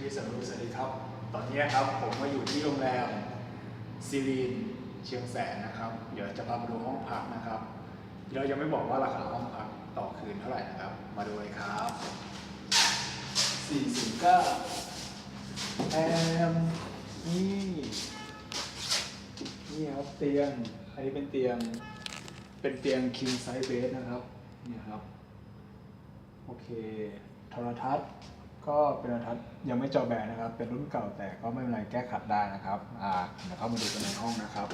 ชีวิตสนุกสวัสดีครับ ตอนนี้ครับผมมาอยู่ที่โรงแรมซีรีนเชียงแสนนะครับ เดี๋ยวจะพาไปดูห้องพักนะครับ เรายังไม่บอกว่าราคาห้องพักต่อคืนเท่าไหร่นะครับ มาดูเลยครับ409แอมนี่นี่ครับเตียง อันนี้เป็นเตียง เป็นเตียง king size bed นะครับ นี่ครับ โอเค โทรทัศน์ ก็เป็นโทรทัศน์ยังไม่จอแบนนะครับ เป็นรุ่นเก่าแต่ก็ไม่เป็นไรแก้ขัดได้นะครับอ่าเดี๋ยวเข้ามาดูกันในห้องนะครับ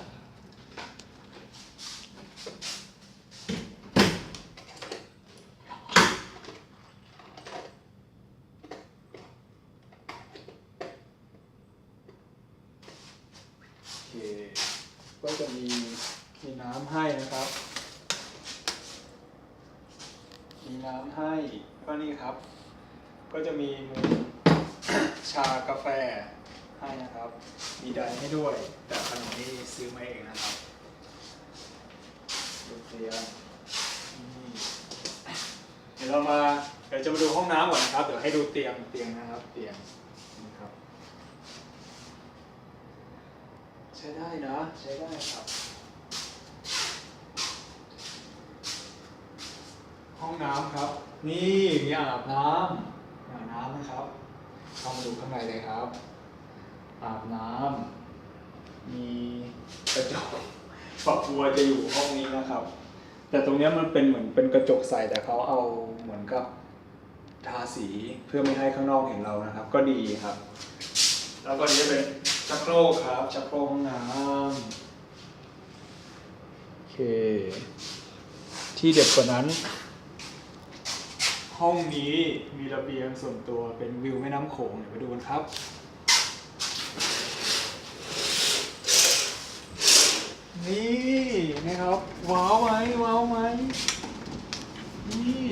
โอเคก็จะมีมีน้ำให้นะครับ มีน้ำให้ก็นี่ครับ ก็จะมีมุมชากาแฟให้นะครับ มีไดร์ให้ด้วย แต่ขนมนี่ซื้อมาเองนะครับดูเตียงนี่เดี๋ยวเรามาเดี๋ยวจะมาดูห้องน้ำก่อนนะครับ เดี๋ยวให้ดูเตียงเตียงนะครับ เตียงนี่ครับ ใช้ได้นะ ใช้ได้ครับ ห้องน้ำครับ นี่มีอ่างอาบน้ำ น้ำนะครับเข้ามาดูข้างในเลยครับ อาบน้ำมีกระจกฝักบัวจะอยู่ห้องนี้นะครับ แต่ตรงนี้มันเป็นเหมือนเป็นกระจกใสแต่เขาเอาเหมือนกับทาสีเพื่อไม่ให้ข้างนอกเห็นเรานะครับ ก็ดีครับ แล้วก็นี้จะเป็นชักโครกครับชักโครกห้องน้ำโอเค ที่เด็ดกว่านั้น ห้องนี้มีระเบียงส่วนตัวเป็นวิวแม่น้ำโขงเดี๋ยวไปดูกันครับ นี่นะครับ ว้าวไหมว้าวไหมนี่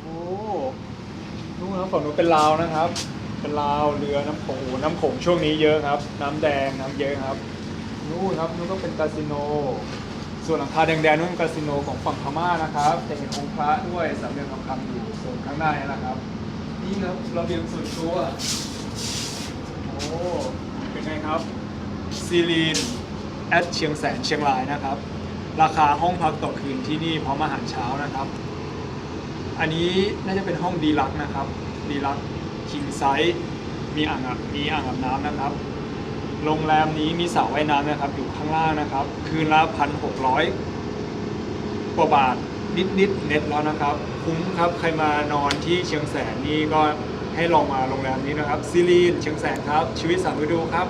โอ้นู่นนะฝั่งนู้นเป็นลาวนะครับ เป็นลาวเรือน้ำโขงโอ้น้ำโขงช่วงนี้เยอะครับ น้ำแดงน้ำเยอะครับนู่นครับนู่นก็เป็นคาสิโน ส่วนหลังคาแดงๆนู่นคาสิโนของฝั่งพม่านะครับจะเห็นองค์พระด้วยสามเหลี่ยมทองคำอยู่ส่วนข้างหน้านี่นะครับ นี่ครับระเบียงส่วนตัวโอ้เป็นไงครับซีรีนแอดเชียงแสนเชียงรายนะครับ ราคาห้องพักต่อคืนที่นี่พร้อมอาหารเช้านะครับ อันนี้น่าจะเป็นห้องดีลักนะครับดีลักคิงไซส์มีอ่างมีอ่างอาบน้ำนะครับ โรงแรมนี้มีสระว่ายน้ำนะครับ อยู่ข้างล่างนะครับ คืนละพันหกร้อยกว่าบาทนิดนิดๆเน็ตแล้วนะครับ คุ้มครับใครมานอนที่เชียงแสนนี่ก็ให้ลองมาโรงแรมนี้นะครับซิลีนเชียงแสนครับ ชีวิตสามฤดูครับ